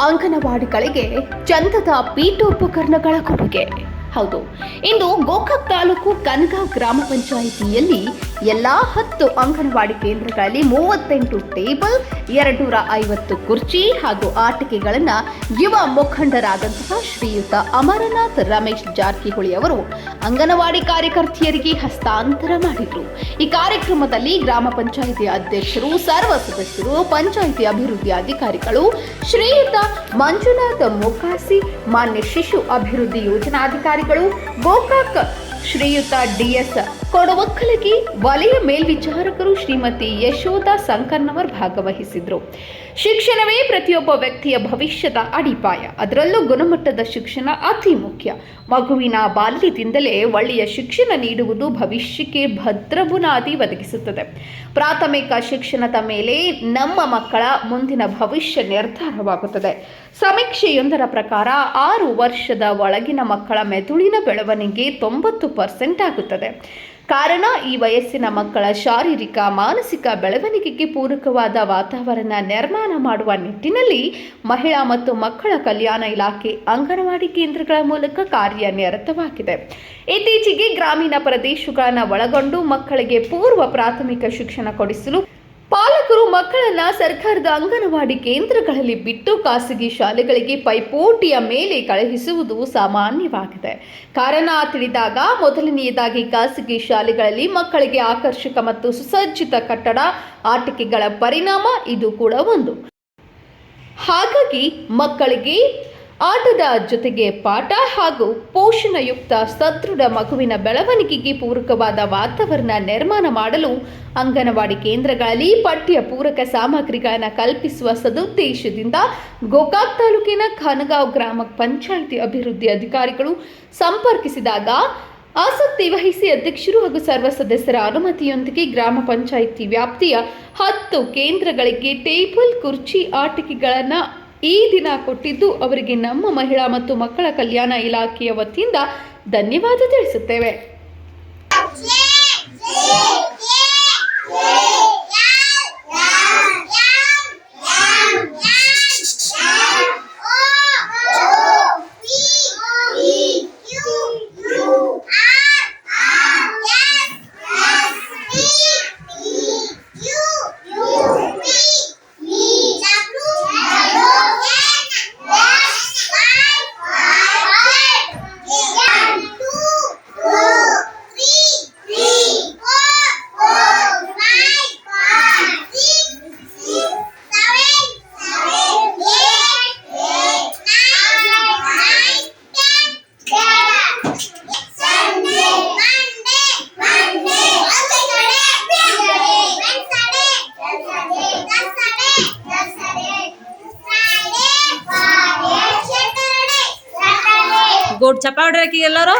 ಅಂಗನವಾಡಿಗಳಿಗೆ ಚಂದದ ಪೀಠೋಪಕರಣಗಳ ಕೊಡುಗೆ. ಹೌದು. ಇಂದು ಗೋಕಾಕ್ ತಾಲೂಕು ಕನಕ ಗ್ರಾಮ ಪಂಚಾಯಿತಿಯಲ್ಲಿ ಎಲ್ಲಾ ಹತ್ತು ಅಂಗನವಾಡಿ ಕೇಂದ್ರಗಳಲ್ಲಿ ಮೂವತ್ತೆಂಟು ಟೇಬಲ್, ಎರಡ್ನೂರ ಐವತ್ತು ಕುರ್ಚಿ ಹಾಗೂ ಆಟಿಕೆಗಳನ್ನು ಯುವ ಮುಖಂಡರಾದಂತಹ ಶ್ರೀಯುತ ಅಮರನಾಥ್ ರಮೇಶ್ ಜಾರಕಿಹೊಳಿ ಅವರು ಅಂಗನವಾಡಿ ಕಾರ್ಯಕರ್ತೆಯರಿಗೆ ಹಸ್ತಾಂತರ ಮಾಡಿದರು. ಈ ಕಾರ್ಯಕ್ರಮದಲ್ಲಿ ಗ್ರಾಮ ಪಂಚಾಯಿತಿ ಅಧ್ಯಕ್ಷರು, ಸರ್ವ ಸದಸ್ಯರು, ಪಂಚಾಯಿತಿ ಅಭಿವೃದ್ಧಿ ಅಧಿಕಾರಿಗಳು, ಶ್ರೀಯುತ ಮಂಜುನಾಥ್ ಮೊಕಾಸಿ ಮಾನ್ಯ ಶಿಶು ಅಭಿವೃದ್ಧಿ ಯೋಜನಾಧಿಕಾರಿಗಳು ಗೋಕಾಕ್ ಶ್ರೀಯುತ ಡಿಎಸ್ ಕೊಡವಕ್ಕಲಗಿ ವಲಯ ಮೇಲ್ವಿಚಾರಕರು ಶ್ರೀಮತಿ ಯಶೋಧ ಸಂಕನ್ನವರ್ ಭಾಗವಹಿಸಿದ್ರು. ಶಿಕ್ಷಣವೇ ಪ್ರತಿಯೊಬ್ಬ ವ್ಯಕ್ತಿಯ ಭವಿಷ್ಯದ ಅಡಿಪಾಯ. ಅದರಲ್ಲೂ ಗುಣಮಟ್ಟದ ಶಿಕ್ಷಣ ಅತಿ ಮುಖ್ಯ. ಮಗುವಿನ ಬಾಲ್ಯದಿಂದಲೇ ಒಳ್ಳೆಯ ಶಿಕ್ಷಣ ನೀಡುವುದು ಭವಿಷ್ಯಕ್ಕೆ ಭದ್ರ ಬುನಾದಿ ಒದಗಿಸುತ್ತದೆ. ಪ್ರಾಥಮಿಕ ಶಿಕ್ಷಣದ ಮೇಲೆ ನಮ್ಮ ಮಕ್ಕಳ ಮುಂದಿನ ಭವಿಷ್ಯ ನಿರ್ಧಾರವಾಗುತ್ತದೆ. ಸಮೀಕ್ಷೆಯೊಂದರ ಪ್ರಕಾರ ಆರು ವರ್ಷದ ಒಳಗಿನ ಮಕ್ಕಳ ಮೆದುಳಿನ ಬೆಳವಣಿಗೆ ತೊಂಬತ್ತು ಪರ್ಸೆಂಟ್ ಆಗುತ್ತದೆ. ಕಾರಣ, ಈ ವಯಸ್ಸಿನ ಮಕ್ಕಳ ಶಾರೀರಿಕ, ಮಾನಸಿಕ ಬೆಳವಣಿಗೆಗೆ ಪೂರಕವಾದ ವಾತಾವರಣ ನಿರ್ಮಾಣ ಮಾಡುವ ನಿಟ್ಟಿನಲ್ಲಿ ಮಹಿಳಾ ಮತ್ತು ಮಕ್ಕಳ ಕಲ್ಯಾಣ ಇಲಾಖೆ ಅಂಗನವಾಡಿ ಕೇಂದ್ರಗಳ ಮೂಲಕ ಕಾರ್ಯನಿರತವಾಗಿದೆ. ಇತ್ತೀಚೆಗೆ ಗ್ರಾಮೀಣ ಪ್ರದೇಶಗಳನ್ನು ಒಳಗೊಂಡು ಮಕ್ಕಳಿಗೆ ಪೂರ್ವ ಪ್ರಾಥಮಿಕ ಶಿಕ್ಷಣ ಕೊಡಿಸಲು ಪಾಲಕರು ಮಕ್ಕಳನ್ನ ಸರ್ಕಾರದ ಅಂಗನವಾಡಿ ಕೇಂದ್ರಗಳಲ್ಲಿ ಬಿಟ್ಟು ಖಾಸಗಿ ಶಾಲೆಗಳಿಗೆ ಪೈಪೋಟಿಯ ಮೇಲೆ ಕಳುಹಿಸುವುದು ಸಾಮಾನ್ಯವಾಗಿದೆ. ಕಾರಣ ತಿಳಿದಾಗ ಮೊದಲನೆಯದಾಗಿ ಖಾಸಗಿ ಶಾಲೆಗಳಲ್ಲಿ ಮಕ್ಕಳಿಗೆ ಆಕರ್ಷಕ ಮತ್ತು ಸುಸಜ್ಜಿತ ಕಟ್ಟಡ, ಆಟಿಕೆಗಳ ಪರಿಣಾಮ ಇದು ಕೂಡ ಒಂದು. ಹಾಗಾಗಿ ಮಕ್ಕಳಿಗೆ ಆಟದ ಜೊತೆಗೆ ಪಾಠ ಹಾಗೂ ಪೋಷಣಯುಕ್ತ ಸದೃಢ ಮಗುವಿನ ಬೆಳವಣಿಗೆಗೆ ಪೂರಕವಾದ ವಾತಾವರಣ ನಿರ್ಮಾಣ ಮಾಡಲು ಅಂಗನವಾಡಿ ಕೇಂದ್ರಗಳಲ್ಲಿ ಪಠ್ಯ ಪೂರಕ ಸಾಮಗ್ರಿಗಳನ್ನು ಕಲ್ಪಿಸುವ ಸದುದ್ದೇಶದಿಂದ ಗೋಕಾಕ್ ತಾಲೂಕಿನ ಖಾನಗಾಂವ್ ಗ್ರಾಮ ಪಂಚಾಯಿತಿ ಅಭಿವೃದ್ಧಿ ಅಧಿಕಾರಿಗಳು ಸಂಪರ್ಕಿಸಿದಾಗ ಆಸಕ್ತಿ ವಹಿಸಿ ಅಧ್ಯಕ್ಷರು ಹಾಗೂ ಸರ್ವ ಸದಸ್ಯರ ಅನುಮತಿಯೊಂದಿಗೆ ಗ್ರಾಮ ಪಂಚಾಯಿತಿ ವ್ಯಾಪ್ತಿಯ ಹತ್ತು ಕೇಂದ್ರಗಳಿಗೆ ಟೇಬಲ್, ಕುರ್ಚಿ, ಆಟಿಕೆಗಳನ್ನು ಈ ದಿನ ಕೊಟ್ಟಿದ್ದು ಅವರಿಗೆ ನಮ್ಮ ಮಹಿಳಾ ಮತ್ತು ಮಕ್ಕಳ ಕಲ್ಯಾಣ ಇಲಾಖೆಯ ವತಿಯಿಂದ ಧನ್ಯವಾದ ತಿಳಿಸುತ್ತೇವೆ. ಗೋಡ್ ಚಪ್ಪಾಳೆ ಆಕಿಗೆ ಎಲ್ಲರೂ?